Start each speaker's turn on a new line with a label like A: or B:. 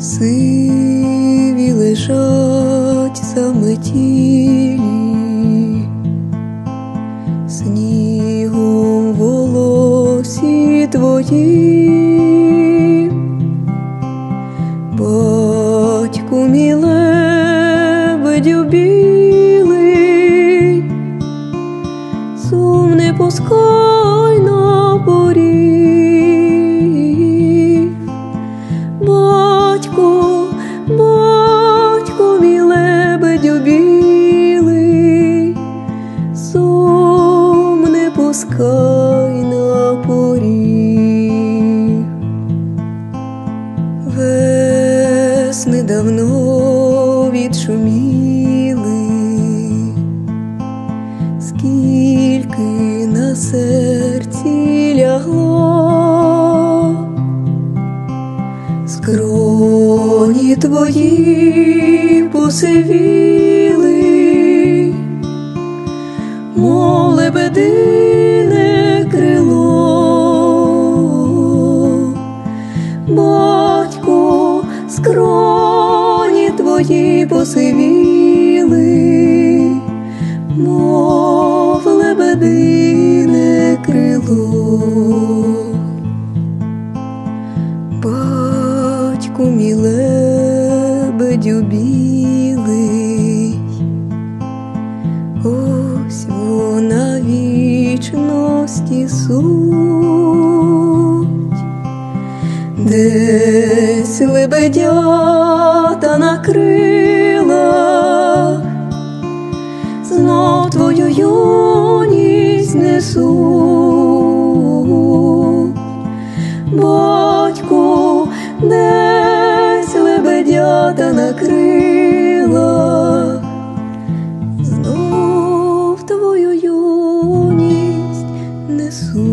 A: сиві лежать заметілі, снігом волосі твої, батьку мій білий, сум не пускай на поріг. Пускай на поріг. Весни давно відшуміли, скільки на серці лягло, скроні твої посивіли, мов Батько, скроні твої посивіли, мов лебедине крило. Батьку мій лебедю білий, ось вона вічності суть. Десь лебедята на крилах знов твою юність несуть. Батьку, десь лебедята на крилах знов твою юність несуть.